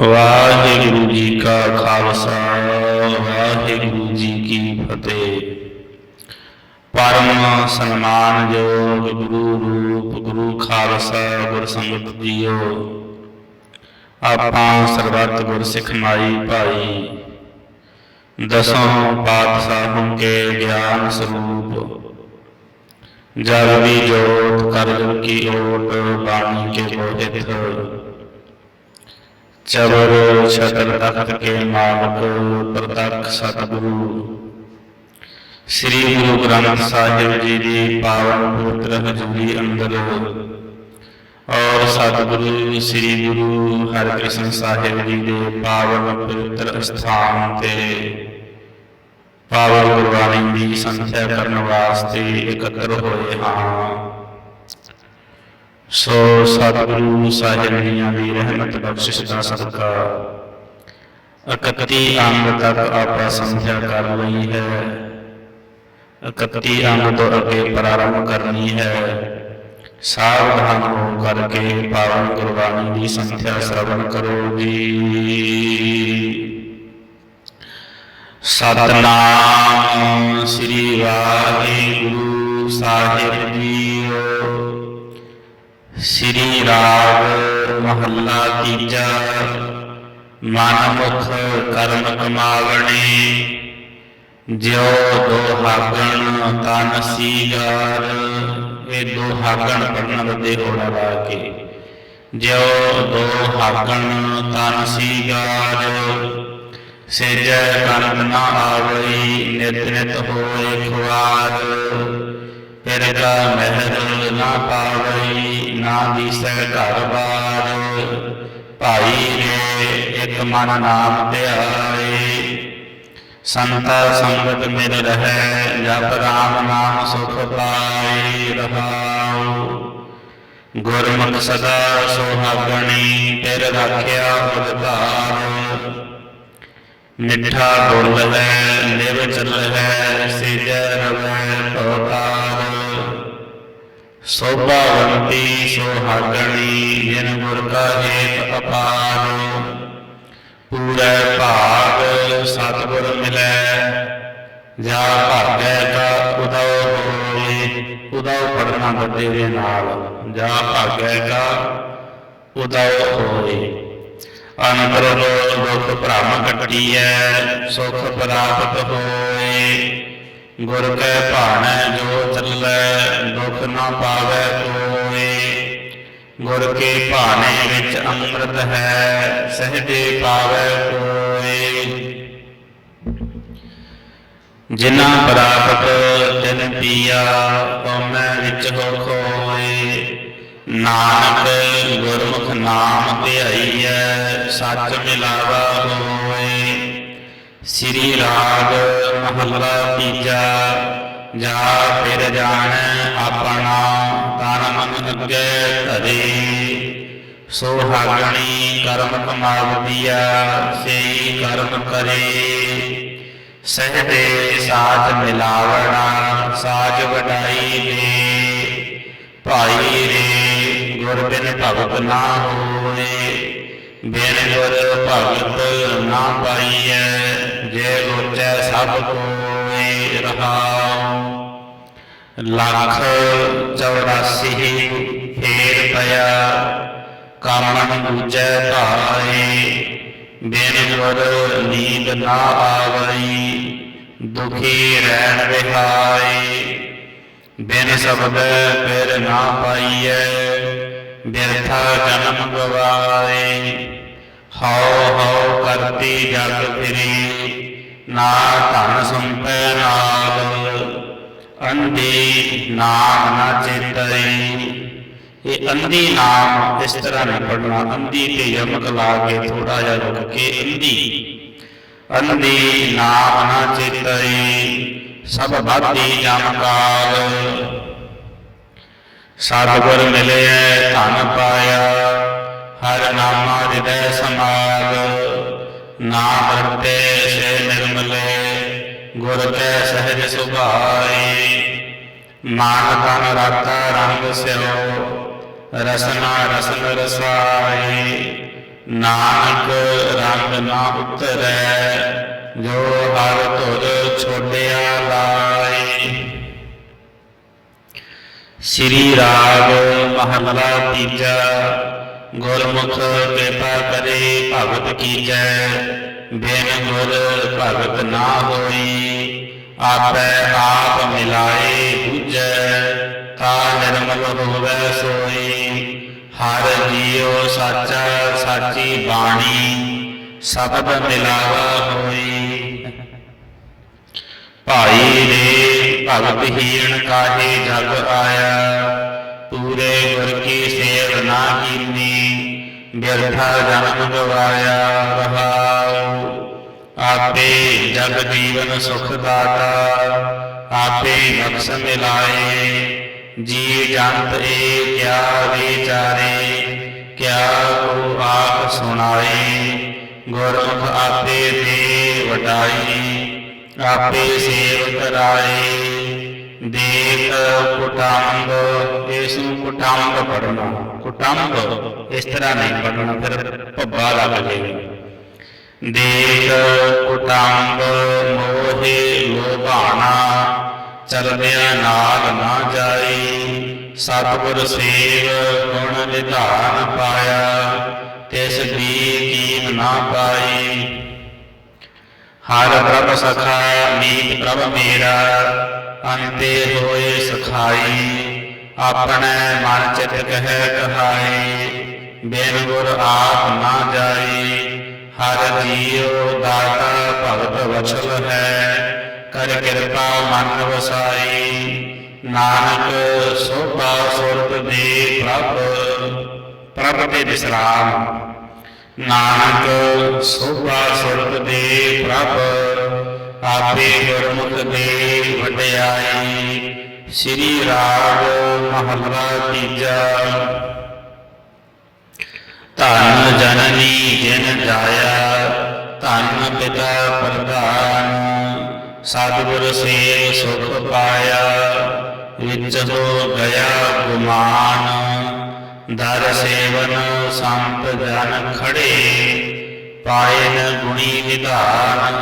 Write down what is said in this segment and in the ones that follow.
ਵਾਹਿਗੁਰੂ ਜੀ ਕਾ ਖਾਲਸਾ, ਵਾਹਿਗੁਰੂ ਜੀ ਕੀ ਫਤਿਹ। ਪਰਮ ਸਨਮਾਨਯੋਗ ਗੁਰੂ ਰੂਪ, ਗੁਰੂ ਖਾਲਸਾ ਗੁਰ ਸੰਗਤ ਜੀਓ। ਆਪਾਂ ਸਰਬੱਤ ਗੁਰ ਸਿੱਖ ਮਾਈ ਭਾਈ, ਦਸੋਂ ਪਾਤਸ਼ਾਹਾਂ ਕੇ ਗਿਆਨ ਸਰੂਪ। ਜਲ ਦੀ ਜੋਤ ਕਰ ਕੀ ਓਟ, ਬਾਣੀ ਕੇ ਬੋਹਿਤ ਚਵਰ ਛਤਰ ਤਖਤ ਕੇ ਮਾਲਕ, ਪ੍ਰਤੱਖ ਸਤਿਗੁਰੂ। ਸ੍ਰੀ ਗੁਰੂ ਗ੍ਰੰਥ ਸਾਹਿਬ ਜੀ ਦੀ ਪਾਵਨ ਪਵਿੱਤਰ ਹਜ਼ੂਰੀ ਅੰਦਰ ਔਰ ਸਤਿਗੁਰੂ ਸ੍ਰੀ ਗੁਰੂ ਹਰਿਕ੍ਰਿਸ਼ਨ ਸਾਹਿਬ ਜੀ ਦੇ ਪਾਵਨ ਪਵਿੱਤਰ ਸਥਾਨ ਤੇ ਪਾਵਨ ਗੁਰਬਾਣੀ ਦੀ ਸੰਥਿਆ ਕਰਨ ਵਾਸਤੇ ਇਕੱਤਰ ਹੋਏ ਹਾਂ। ਸੋ ਸਤਿਗੁਰੂ ਸਾਹਿਬ ਜੀਆਂ ਦੀ ਰਹਿਮਤ ਬਖਸ਼ਿਸ਼ ਦਾ ਸਦਕਾ 31 ਅੰਗ ਤੱਕ ਆਪਾਂ ਸੰਧਿਆ ਕਰ ਲਈ ਹੈ। 31 ਅੰਗ ਤੋਂ ਅੱਗੇ ਪ੍ਰਾਰੰਭ ਕਰਨੀ ਹੈ। ਸਾਵਧਾਨ ਹੋ ਕਰਕੇ ਪਾਵਨ ਗੁਰਬਾਣੀ ਦੀ ਸੰਥਿਆ ਸ਼ਰਵਣ ਕਰੋ ਜੀ ਸਤਨਾਮ ਸ੍ਰੀ ਵਾਹਿਗੁਰੂ ਸਾਹਿਬ ਜੀ। ਸ੍ਰੀ ਰਾਗ ਮਹੱਲਾ ਤੀਜਾ। ਮਨ ਮੁਖ ਕਰਮ ਕਮਾਵਣੇ। ਜਿਉ ਦੋ ਹਾਗਣ ਤਨ ਸੀਗਾਰ। ਇਹ ਦੋ ਪੜਨ ਦੇ ਹੋਣਾ ਲਾ ਕੇ। ਜਿਉ ਦੋ ਹਾਗਣ ਤਨ ਸੀਗਾਰ। ਸੇਜੈ ਕੰਨ ਨਾ ਆਵਈ, ਨਿਤ ਨਿਤ ਹੋਏ ਖੁਆਰ। ਫਿਰ ਮਹਿਰ ਨਾ ਪਾਵਈ ਨਾ ਦੀਸੈ ਘਰ ਬਾਰ ਭਾਈ ਰੇ ਇੱਕ ਮਨ ਨਾਮ ਧਿਆਏ। ਸੰਤਾ ਸੰਗਤ ਮਿਲ ਰਹੈ, ਜਪ ਰਾਮ ਨਾਮ ਸੁਖ ਪਾਏ ਰਹਾਉ। ਗੁਰਮੁਖ ਸਦਾ ਸੁਹਾਗਣੀ ਤੇਰ ਰਾਖਿਆ ਉਦਤਾਰ ਮਿੱਠਾ ਬੋਲ ਹੈ ਨਿਵ ਚਲ ਹੈ ਸਿਜੈ ਰਵੈ, ਤੋਤਾਰ। ਸੋਭਾਵੰਤੀ ਸੁਹਾਗਣੀ ਜਿਨ ਗੁਰ ਕਾ ਹੇਤ ਅਪਾਰ। ਪੂਰੇ ਭਾਗ ਸਤਿਗੁਰ ਮਿਲੈ, ਜਾ ਭਾਗੈ ਕਾ ਉਦਉ ਹੋਏ। ਉਦਉ ਪੜਨਾ ਵੱਡੇ ਦੇ ਨਾਲ, ਜਾ ਭਾਗੈ ਕਾ ਉਦਉ ਹੋਏ। ਅੰਦਰ ਦੁਖ ਭ੍ਰਮ ਕੱਟੀਐ ਸੁਖ ਪ੍ਰਾਪਤ ਹੋਏ। ਗੁਰ ਕੈ ਭਾਣੈ ਜੋ ਚੱਲੈ, ਦੁਖ ਨਾ ਪਾਵੈ ਕੋਏ ਗੁਰ ਕੇ ਭਾਣੇ ਵਿੱਚ ਅੰਮ੍ਰਿਤ ਹੈ, ਸਹਜੇ ਪਾਵੈ ਕੋਏ ਜਿਨਾ ਪ੍ਰਾਪਤ ਤਿਨ ਪੀਆ ਕਉਮੈ ਵਿੱਚ ਹੋ ਖੋਏ। ਨਾਨਕ ਗੁਰਮੁਖ ਨਾਮ ਧਿਆਈਐ, ਸੱਚ ਮਿਲਾਵਾ ਹੋਏ। ਸ੍ਰੀ ਰਾਗ ਮਹੱਲਾ ਤੀਜਾ। ਜਾ ਫਿਰ ਜਾਣ ਆਪਣਾ ਤਨ ਮਨ ਅੱਗੇ ਧਰੇ। ਸੋਹਾਗਣੀ ਕਰਮ ਕਮਾਵਦੀਆ ਸੇਈ ਕਰਮ ਕਰੇ। ਸਹਦੇ ਸਾਥ ਮਿਲਾਵਣਾ ਸਾਜ ਵਡਾਈ ਦੇ। ਭਾਈ ਰੇ ਗੁਰ ਬਿਨ ਭਗਤ ਨਾ ਹੋ ਬਿਨ ਗੁਰ ਭਗਤ ਨਾ ਪਾਈਐ, ਜੇ ਲੋਚੈ ਸਭ ਕੋਏ ਰਹਾਉ। ਲੱਖ 84 ਫੇਰ ਪਿਆ ਕਾਮਨ ਦੂਜੈ ਭਾਏ। ਬਿਨ ਗੁਰ ਨੀਂਦ ਨਾ ਆਵਈ, ਦੁਖੀ ਰਹਿਣ ਵਿਹਾਈ ਬਿਨ ਸ਼ਬਦ ਫਿਰ ਨਾ ਪਾਈਐ ਬਿਰਥਾ ਜਨਮ ਗਵਾਏ। ਹਉ ਹਉ ਕਰਤੀ ਜਗ ਫਿਰੀ, ਨਾ ਧਨ ਸੰਪੈ ਨਾਲ ਅੰਧੀ ਨਾਮ ਨਾ ਚੇਤਈ ਇਹ ਅੰਧੀ ਨਾਮ ਇਸ ਤਰ੍ਹਾਂ ਨਹੀਂ ਪੜਨਾ ਅੰਧੀ ਤੇ ਯਮਕ ਲਾ ਕੇ ਥੋੜਾ ਜਿਹਾ ਰੁਕ ਕੇ ਅੰਧੀ। ਅੰਧੀ ਨਾਮ ਨਾ ਚੇਤਈ ਸਭ ਬਾਤੀ ਜਮਕਾਲ ਸਤਿਗੁਰ ਮਿਲਿਆ ਧਨ ਪਾਇਆ, ਹਰ ਨਾਮਾ ਹਿਰਦੈ ਸਮਾਗ। ਨਾਮ ਰਤੇ ਸੇ ਨਿਰਮਲੇ, ਗੁਰ ਕੈ ਸਹਿਜ ਸੁਭਾਈ। ਮਾਨ ਤਨ ਰਤਾ ਰੰਗ ਸਿਓ, ਰਸਨਾ ਰਸਨ ਰਸਾਈ। ਨਾਨਕ ਰੰਗ ਨਾ ਉਤਰੈ, ਜੋ ਹਰ ਤੋ ਸ੍ਰੀ ਰਾਗ ਮਹਲਾ ਤੀਜਾ। ਗੁਰਮੁਖ ਕਿਰਪਾ ਕਰੇ, ਭਗਤ ਕੀਜੈ, ਬਿਨ ਗੁਰ ਭਗਤ ਨਾ ਹੋਈ। ਆਪੈ ਆਪ ਮਿਲਾਏ ਬੁਝੈ, ਤਾ ਨਿਰਮਲ ਹੋਵੇ ਸੋਈ। ਹਰ ਜੀਉ ਸਾਚਾ ਸਾਚੀ ਬਾਣੀ, ਸਬਦ ਮਿਲਾਵਾ ਹੋਈ। ਭਾਈ ਦੇ ਭਗਤ ਹੀਣ ਕਾਹੇ ਜਗ ਆਇਆ? ਪੂਰੇ ਗੁਰ ਕੀ ਸੇਵ ਨਾ ਕੀਨੀ? ਬਿਰਥਾ ਜਨਮ ਗਵਾਇਆ ਰਹਾਉ। ਆਪੇ ਜਗ ਜੀਵਨ ਸੁਖ ਦਾਤਾ, ਆਪੇ ਬਖਸ਼ ਮਿਲਾਏ। ਜੀ ਜੰਤ ਏ, ਕਿਆ ਵਿਚਾਰੇ, ਕਿਆ ਕੋ ਆਪ ਸੁਣਾਏ। ਗੁਰਮੁਖ ਆਪੇ ਦੇ ਵਡਾਈ, ਆਪੇ ਸੇਵ ਕਰਾਏ ਦੇਖ ਕੁਟੰਬ, ਇਸ ਨੂੰ ਕੁਟੰਬ ਪੜਨਾ ਕੁਟੰਬ ਇਸ ਤਰ੍ਹਾਂ ਨਹੀਂ ਪੜਨਾ ਫਿਰ ਭੱਬਾ ਲੱਗ ਜਾਏਗਾ। ਦੇਖ ਕੁਟੰਬ, ਮੋਹੇ ਲੋਭਾਣਾ ਚਲਦਿਆਂ ਨਾਲ ਨਾ ਜਾਈ। ਸਤਿਗੁਰ ਸੇਵ, ਗੁਣ ਵਿਧਾਨ ਪਾਇਆ, ਤਿਸ ਦੀ ਕੀਮ ਨਾ ਪਾਈ। ਹਰ ਪ੍ਰਭ ਸਖਾ, ਮੀਤ ਪ੍ਰਭ ਮੇਰਾ, ਅੰਤੇ ਹੋਏ ਸਖਾਈ, ਆਪਣੇ ਮਨ ਚਿਤ ਕਹਿ ਕਹਾਈ, ਬਿਨ ਗੁਰ ਆਪ ਨਾ ਜਾਈ, ਹਰ ਜੀਉ ਦਾਤਾ ਭਗਤ ਵਛਲ ਹੈ, ਕਰ ਕਿਰਪਾ ਮਨ ਵਸਾਈ, ਨਾਨਕ ਸੋਭਾ ਸੁਰਤ ਦੇ ਪ੍ਰਭ ਪ੍ਰਭ ਦੇ ਵਿਸਰਾਮ ਨਾਨਕ ਸੋਭਾ ਸੁਰਤ ਦੇ ਪ੍ਰਭ, ਆਪੇ ਗੁਰਮੁਖ ਦੇ ਵਡਿਆਈ, ਸ੍ਰੀ ਰਾਗ ਮਹਲਾ ਤੀਜਾ। ਧੰਨ ਜਨਨੀ ਜਿਨ ਜਾਇਆ, ਧੰਨ ਪਿਤਾ ਪ੍ਰਧਾਨ, ਸਤਿਗੁਰ ਸੇ ਸੁਖ ਪਾਇਆ, ਵਿਚ ਹੋ ਗਿਆ ਗੁਮਾਨ। ਦਰ ਸੇਵਨ ਸੰਤ ਜਨ ਖੜੇ, ਪਾਇਨ ਗੁਣੀ ਨਿਧਾਨ,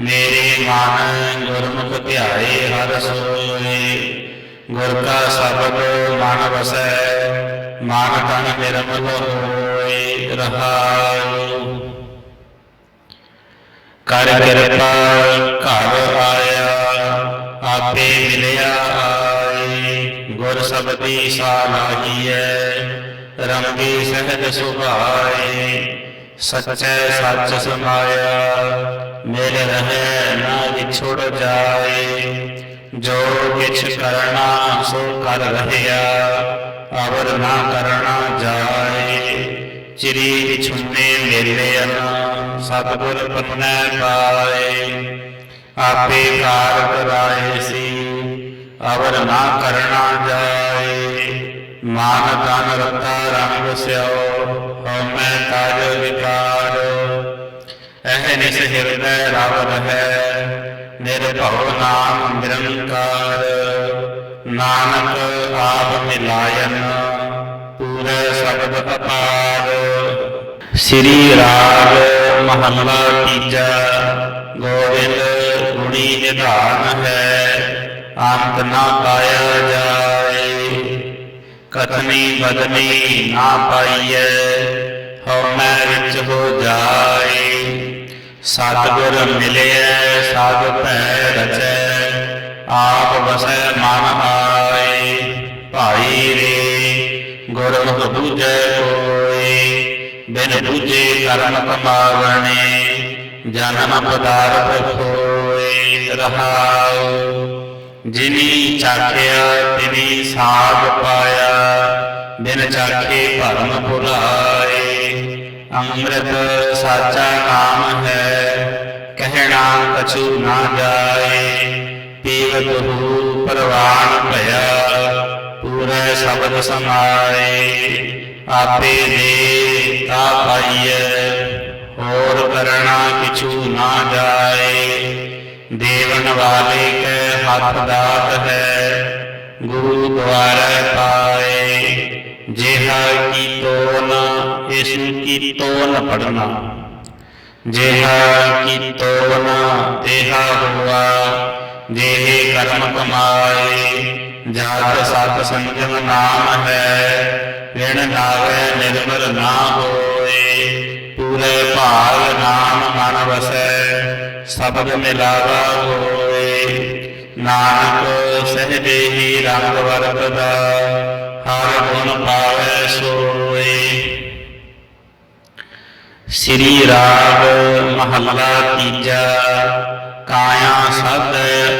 ਮੇਰੇ ਮਨ ਗੁਰਮੁਖ ਧਿਆਏ ਹਰ ਸੋਏ। ਗੁਰ ਕਾ ਸ਼ਬਦ ਮਨ ਵਸੈ, ਮਨ ਤਨ ਨਿਰਮਲ ਹੋਏ ਰਹਾਉ ਕਰ ਕਿਰਪਾ ਘਰ ਆਇਆ, ਆਪੇ ਮਿਲਿਆ ਗੁਰ ਸਬਦੀ ਸਾਲਾਹੀਐ ਰੰਗੀ ਸਹਿਜ ਸੁਭਾਏ, ਸੱਚੇ ਸੱਚ ਸਮਾਇਆ, ਮਿਲ ਰਹੇ ਨਾ ਵਿਛੜ ਜਾਏ, ਜੋ ਕਿਛ ਕਰਨਾ ਸੋ ਕਰ ਰਹਿਆ, ਅਵਰ ਨਾ ਕਰਨਾ ਜਾਏ। ਚਿਰੀ ਵਿਛੁੰਨੇ ਮੇਲੇ ਅਨ ਸਤਿਗੁਰ ਪੰਨੈ ਪਾਏ, ਆਪੇ ਕਾਰ ਕਰਾਏ ਸੀ। ਅਵਰ ਨਾ ਕਰਨਾ ਜਾਏ। ਮਾਨ ਤਨ ਰਤਾ ਰੰਗ ਸਿਓ ਹਉਮੈ ਕਾਜ ਵਿਕਾਰ। ਇਹ ਨਿਸ ਹਿਰਦੈ ਰਵ ਰਹੈ ਨਿਰਭਉ ਨਾਮ ਨਿਰੰਕਾਰ। ਨਾਨਕ ਆਪ ਮਿਲਾਇਨ, ਪੂਰੇ ਸ਼ਬਦ ਅਪਾਰ ਸ੍ਰੀ ਰਾਗ ਮਹੱਲਾ ਤੀਜਾ ਗੋਵਿੰਦ ਗੁਣੀ ਨਿਧਾਨ ਹੈ। ਅੰਤ ਨਾ ਪਾਇਆ ਜਾਏ। ਕਥਨੀ ਬਦਨੀ ਨਾ ਪਾਈਐ ਹਉਮੈ ਵਿੱਚ ਹੋ ਜਾਏ। ਸਤਿਗੁਰ ਮਿਲਿਐ ਸਭ ਭੈ ਰਚੈ, ਆਪ ਵਸੈ ਮਨ ਆਏ। ਭਾਈ ਰੇ, ਗੁਰਮੁਖ ਬੂਝੈ ਕੋਇ ਬਿਨ ਬੂਝੇ ਕਰਮ ਕਮਾਵਣੇ, ਜਨਮ ਪਦਾਰਥ ਹੋਏ ਰਹਾਉ। ਜਿਨੀ ਚਾਖਿਆ, ਤਿਨੀ ਸਾਧ ਪਾਇਆ, ਬਿਨ ਚਾਖੇ ਭਰਮ ਭੁਲਾਏ। ਅੰਮ੍ਰਿਤ ਸਾਚਾ ਨਾਮ ਹੈ, ਕਹਿਣਾ ਕਛੂ ਨਾ ਜਾਏ। ਪੀਵਤ ਹੂ ਪ੍ਰਵਾਨ ਭਇਆ, ਪੂਰੇ ਸ਼ਬਦ ਸਮਾਏ। ਆਪੇ ਦੇ ਤਾ ਪਾਈਐ, ਹੋਰ ਕਰਣਾ ਕਿਛੂ ਨਾ ਜਾਏ। ਦੇਵਨ ਵਾਲੇ ਕੈ ਹੱਥ ਦਾਤ ਹੈ। ਗੁਰੂ ਦੁਆਰੇ ਪਾਏ, ਜਿਹਾ ਕੀ ਤੋਨ ਇਸ ਨੂੰ ਕੀ ਪੜਨਾ ਜਿਹਾ ਕੀ ਤੋਨ ਤੇਹਾ ਹੁਆ, ਜਿਹੇ ਕਰਮ ਕਮਾਏ, ਜਾਤ ਸਤ ਸੰਜਮ ਨਾਮ ਹੈ, ਵਿਣ ਨਾਵੇ ਨਿਰਮਲ ਨਾ ਹੋਏ। ਪੂਰੇ ਭਾਗ ਨਾਮ ਮਨ ਵਸੈ, ਸਬਦ ਮਿਲਾਵਾ ਹੋਏ। ਨਾਨਕ ਸਹਜੇ ਹੀ ਰੰਗ ਵਰਤਦਾ, ਹਰ ਗੁਣ ਪਾਵੇ ਸੋਏ। ਸ੍ਰੀ ਰਾਗ ਮਹੱਲਾ ਤੀਜਾ, ਕਾਇਆ ਸਦ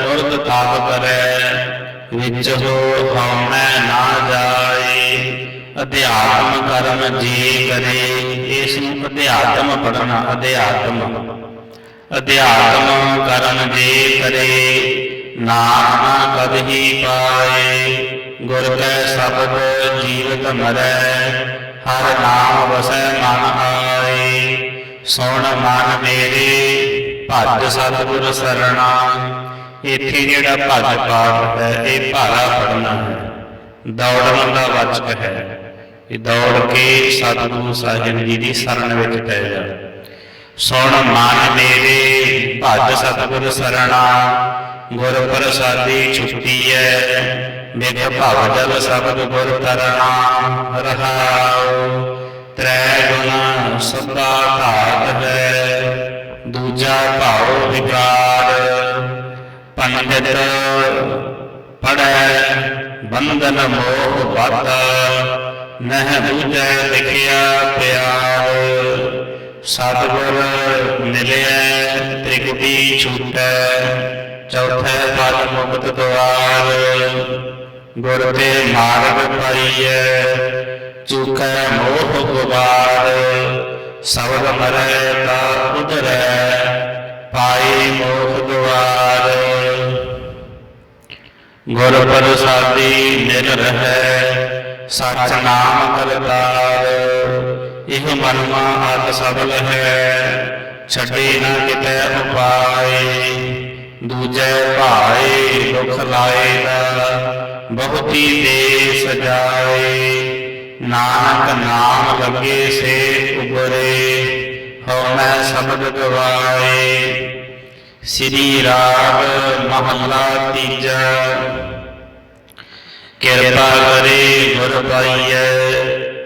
ਉਰਦ ਤਾਪ ਕਰੈ, ਵਿੱਚ ਹੋ ਹਉਮੈ ਨਾ ਜਾਏ। ਅਧਿਆਤਮ ਕਰਮ ਜੀ ਕਰੇ ਇਸ ਨੂੰ ਅਧਿਆਤਮ ਪੜਨਾ ਅਧਿਆਤਮ। ਅਧਿਆਤਮ ਕਰਮ ਜੇ ਕਰੇ ਨਾਮ ਕਦ ਹੀ ਪਾਏ ਗੁਰ ਕੈ ਸ਼ਬਦ ਜੀਵਤ ਮਰੈ ਹਰ ਨਾਮ ਵਸੈ ਮਨ ਆਏ ਸੁਣ ਮਨ ਮੇਰੇ ਭਜ ਸਤਿਗੁਰ ਸਰਣਾ ਇੱਥੇ ਜਿਹੜਾ ਭਜ ਪਾਠ ਹੈ ਇਹ ਭਾਰਾ ਪੜਨਾ ਹੈ ਦੌੜਨ ਦਾ ਵਾਚਕ ਹੈ ਇਹ ਦੌੜ ਕੇ ਸਤਿਗੁਰੂ ਸਾਹਿਬ ਜੀ ਦੀ ਸ਼ਰਨ ਵਿੱਚ ਪੈ ਜਾ ਸੁਣ ਮਨ ਮੇਰੇ ਭਜ ਸਤਿਗੁਰ ਸਰਣਾ ਗੁਰ ਪ੍ਰਸਾਦੀ ਛੁੱਟੀ ਹੈ ਬਿਗ ਭਵ ਜਲ ਸਬਦ ਗੁਰ ਤਰਣਾ ਰਹਾਉ। ਤ੍ਰੈ ਗੁਣ ਸਦਾ ਘਾਟ ਹੈ, ਦੂਜਾ ਭਾਉ ਵਿਕਾਰ ਪੰਡਿਤ ਪੜੈ ਬੰਧਨ ਮੋਹ ਬਾਧ ਨਹਿ ਬੂਝੈ ਲਿਖਿਆ ਪਿਆਰ। ਸਤਿਗੁਰ ਮਿਲਿਆ ਤ੍ਰਿਕੁਟੀ ਛੂਟੈ। ਚੌਥੇ ਪਦ ਮੁਕਤ ਦੁਆਰ ਗੁਰ ਤੇ ਮਾਰਗ ਪਾਈਐ ਚੁਕੈ ਮੋਹ ਗੁਬਾਰ ਸਬਦ ਮਰੈ ਤਾ ਉਧਰੈ ਪਾਈ ਮੋਖ ਦੁਆਰ ਗੁਰ ਪ੍ਰਸਾਦੀ ਨਿਰ ਰਹੈ, ਸਚ ਨਾਮ ਕਰਤਾਰ ਇਹ ਮਨਮਾ ਆਤ ਸਬਲ ਹੈ, ਛੱਡੇ ਨਾ ਕਿਤੇ ਉਪਾਏ। ਦੂਜੇ ਭਾਏ ਦੁਖ ਲਾਏ ਦਾ ਬਹੁਤੀ ਦੇ ਸਜਾਏ। ਨਾਨਕ ਨਾਮ ਲੱਗੇ ਸੇ ਉਬਰੇ ਹਉ ਮੈਂ ਸ਼ਬਦ ਗਵਾਏ। ਸ੍ਰੀ ਰਾਗ ਮਹੱਲਾ ਤੀਜਾ, ਕਿਰਪਾ ਕਰੇ ਗੁਰ ਪਾਈਐ,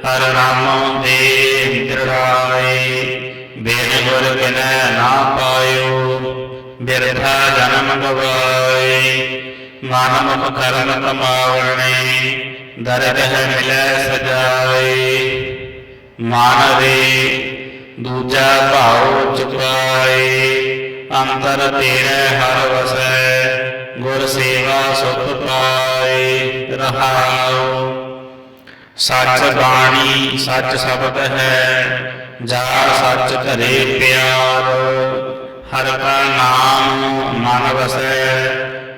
ਹਰ ਨਾਮ ਦੇ ਦ੍ਰਿੜਾਏ ਬੇਨ ਗੁਰ ਬਿਨੈ ਨਾ ਪਾਇਓ ਬਿਰਥਾ ਜਨਮ ਗਵਾਏ ਮਨ ਮੁਖ ਕਰਨ ਕਮਾਵਣੇ ਦਰਦ ਮਿਲੈ ਸਜਾਏ ਮਨ ਰੇ ਦੂਜਾ ਭਾਉ ਚੁਕਾਏ ਅੰਤਰ ਤੇਰੇ ਹਰ ਵਸੈ ਗੁਰ ਸੇਵਾ ਸੁਖ ਪਾਏ ਰਹਾਉ ਸੱਚ ਬਾਣੀ ਸੱਚ ਸ਼ਬਦ ਹੈ ਜਾ ਸੱਚ ਧਰੇ ਪਿਆਰ ਹਰ ਕਾ ਨਾਮ ਮਨ ਵਸੈ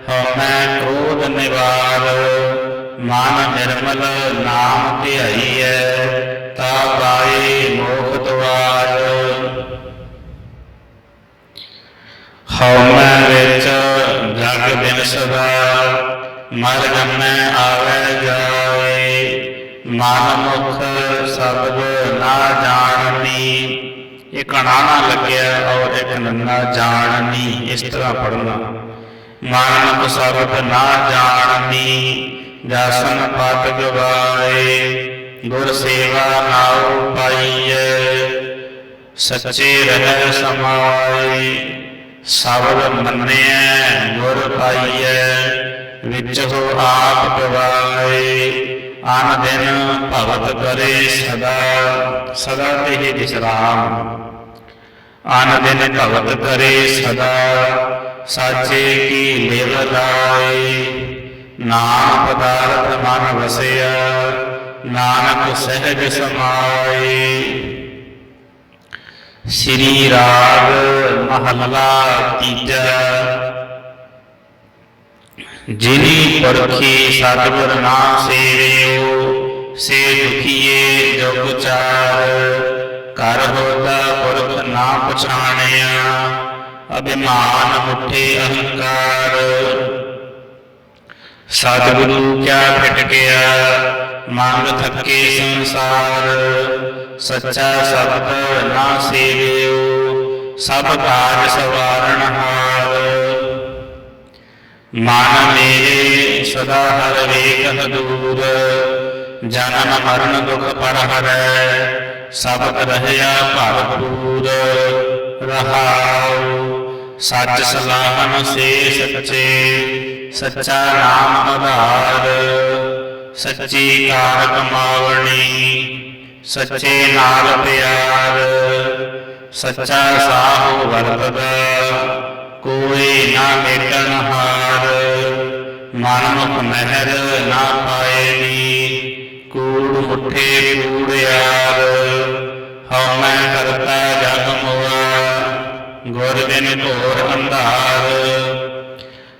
ਹਉਮੈ ਕ੍ਰੋਧ ਨਿਵਾਰ, ਮਨ ਨਿਰਮਲ ਨਾਮ ਧਿਆਈਐ, ਤਾ ਪਾਏ ਮੋਖ ਦੁਆਰ। ਹਉਮੈ ਵਿੱਚ ਜਗ ਬਿਨ ਸਦਾ ਮਰ ਜੰਮੈ ਆਵੈ ਜਾਏ, ਮਨ ਮੁਖ ਸਬਦ ਨਾ ਜਾਣਨੀ। ਇਹ ਕਣਾ ਲੱਗਿਆ ਔਰ ਇੱਕ ਨੰਨਾ ਜਾਣਨੀ ਇਸ ਤਰ੍ਹਾਂ ਪੜਨਾ ਮਨ ਮੁਖ ਨਾ ਜਾਣਨੀ ਜਾਸਨ ਪਤ ਗਵਾਏ, ਗੁਰ ਸੇਵਾ ਨਾਉ ਪਾਈਐ ਸੱਚੇ ਰਹਿ ਸਮਾਏ, ਸਬਦ ਮੰਨਿਐ, ਗੁਰ ਪਾਈਐ, ਵਿੱਚ ਹੋ ਆਪ ਗਵਾਏ। ਆਨ ਦਿਨ ਭਗਤ ਕਰੇ ਸਦਾ ਸਦਾ ਤੇ ਹੀ ਵਿਸਰਾਮ ਅਨ ਦਿਨ ਭਗਤ ਕਰੇ ਸਦਾ, ਸਾਚੇ ਕੀ ਲਿਵ ਲਾਏ। ਨਾਮ ਪਦਾਰਥ ਮਨ ਵਸਿਆ, ਨਾਨਕ ਸਹਿਜ ਸਮਾਏ। ਸ੍ਰੀ ਰਾਗ ਮਹਲਾ ਤੀਜਾ। ਜਿਨੀ ਪਰਖੀ ਸਤਿਗੁਰ ਨਾ ਸੇਵਿਓ, ਸੇ ਦੁਖੀਏ ਜੁਗ ਚਾਰ। ਕਰ ਹੋਤਾ ਪੁਰਖ ਪਛਾਣਿਆ ਅਭਿਮਾਨ ਮੁਠੇ ਅਹੰਕਾਰ। ਸਤਿਗੁਰੂ ਕਿਆ ਫਿਟ ਗਿਆ ਮੰਗ ਥੱਕੇ ਸੰਸਾਰ। ਸੱਚਾ ਸ਼ਬਦ ਨਾ ਸੇਵਿਓ, ਸਭ ਕਾਜ ਸਵਾਰਨ ਹਾਰ। ਮਨ ਮੇਰੇ ਸਦਾ ਹਰ ਵੇਖ ਦੂਰ ਜਨਮ ਮਰਨ ਦੁਖ ਪਰ ਹਰੈ। ਸਬਦ ਰਹਿਆ ਭਰਪੂਰ ਰਹਾਉ। ਸੱਚ ਸਲਾਹਨ ਸੇ ਸੱਚੇ, ਸੱਚਾ ਨਾਮ ਆਧਾਰ ਸੱਚੀ ਕਾਰ ਕਮਾਵਣੀ ਸੱਚੇ ਨਾਲ ਪਿਆਰ। ਸੱਚਾ ਸਾਹੁ ਵਰਤਦਾ, ਕੋਈ ਨਾ ਮੇਟਨ ਹਾਰ। ਮਨ ਮੁਖ ਮਹਿਰ ਨਾ ਪਾਏਨੀ ਕੂੜ ਮੁਠੇ ਹਉ ਮੈਂ ਕਰਤਾ ਜਗ ਮੋਆ, ਗੁਰ ਬਿਨ ਘੋਰ ਅੰਧਾਰ।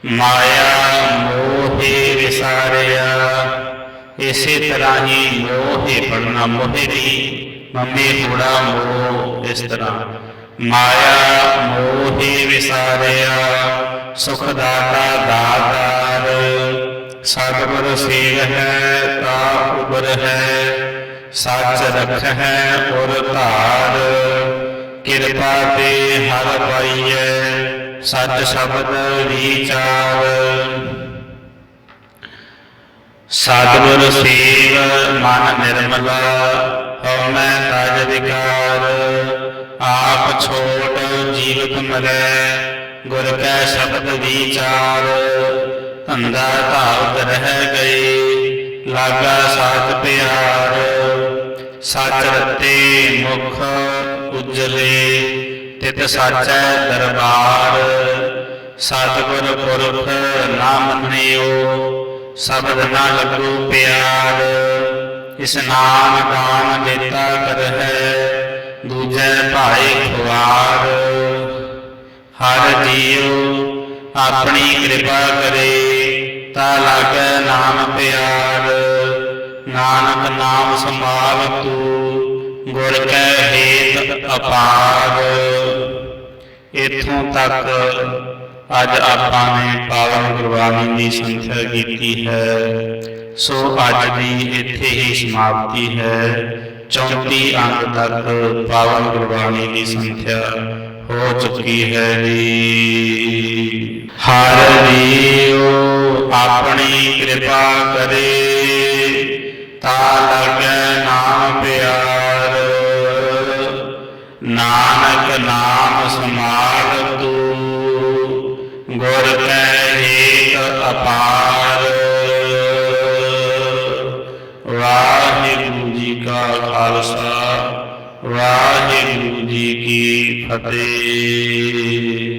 ਮਾਇਆ ਮੋਹੇ ਵਿਸਾਰਿਆ, ਇਸੇ ਤਰ੍ਹਾਂ ਹੀ ਮੋਹੇ ਪੜਨਾ ਮੋਹੇ ਦੀ, ਮੰਮੀ ਥੋੜਾ ਮੋਹ ਇਸ ਤਰ੍ਹਾਂ। ਮਾਇਆ ਮੋਹੇ ਵਿਸਾਰਿਆ, ਸੁਖ ਦਾਤਾ ਦਾਤਾਰ। ਸਤਿਗੁਰ ਸੇਵ ਹੈ ਤਾ ਉਬਰ ਹੈ, ਸੱਚ ਰਖ ਹੈ ਧਾਰ। ਕਿਰਪਾ ਤੇ ਹਰ ਪਾਈਐ, ਸੱਚ ਸ਼ਬਦ ਵਿਚਾਰ। ਸਤਿਗੁਰ ਸੇਵ ਮਨ ਨਿਰਮਲਾ ਹਉ ਮੈਂ ਤਜ ਵਿਕਾਰ। ਆਪ ਛੋਟ ਜੀਵਤ ਮਰੈ ਗੁਰ ਕੈ ਸ਼ਬਦ ਵਿਚਾਰ। ਧੰਦਾ ਧਾਵਤ ਰਹਿ ਗਏ ਲਾਗਾ ਸਾਥ ਪਿਆਰ ਸੱਚ ਰਤੇ ਮੁਖ ਉਜਲੇ, ਤਿਤ ਸਾਚੈ ਦਰਬਾਰ। ਸਤਿਗੁਰ ਪੁਰਖ ਨਾ ਮੰਨਿਓ ਸ਼ਬਦ ਨਾ ਲੱਗੋ ਪਿਆਰ। ਇਸ ਨਾਮ ਦਾਨ ਦਿੱਤਾ ਕਰ ਦੂਜੇ ਦੂਜੈ ਭਾਈ ਖੁਆਰ। ਹਰ ਜੀਉ ਆਪਣੀ ਕਿਰਪਾ ਕਰੇ ਤਾ ਲਾਗੈ ਨਾਮ ਪਿਆਰ। ਨਾਨਕ ਨਾਮ ਸੰਭਾਲ ਤੂੰ ਗੁਰ ਕੈ ਹੇਤ ਅਪਾਰ। ਇਥੋਂ ਤੱਕ ਅੱਜ ਆਪਾਂ ਨੇ ਪਾਵਨ ਗੁਰਬਾਣੀ ਦੀ ਸੰਖਿਆ ਕੀਤੀ ਹੈ। ਸੋ ਅੱਜ ਦੀ ਇੱਥੇ ਹੀ ਸਮਾਪਤੀ ਹੈ। 34 ਅੰਕ ਤੱਕ ਪਾਵਨ ਗੁਰਬਾਣੀ ਦੀ ਸੰਖਿਆ ਹੋ ਚੁੱਕੀ ਹੈ ਜੀ। ਹਰ ਜੀਉ ਆਪਣੀ ਕਿਰਪਾ ਕਰੇ। ਤਾ ਲਗੈ ਨਾਮ ਪਿਆਰ। ਨਾਨਕ ਨਾਮ ਸਮਾਲ ਤੂੰ। ਗੁਰ ਕੈ ਏਕ ਅਪਾਰ। ਵਾਹਿਗੁਰੂ ਜੀ ਕਾ ਖਾਲਸਾ, ਵਾਹਿਗੁਰੂ ਜੀ ਕੀ ਫਤਿਹ।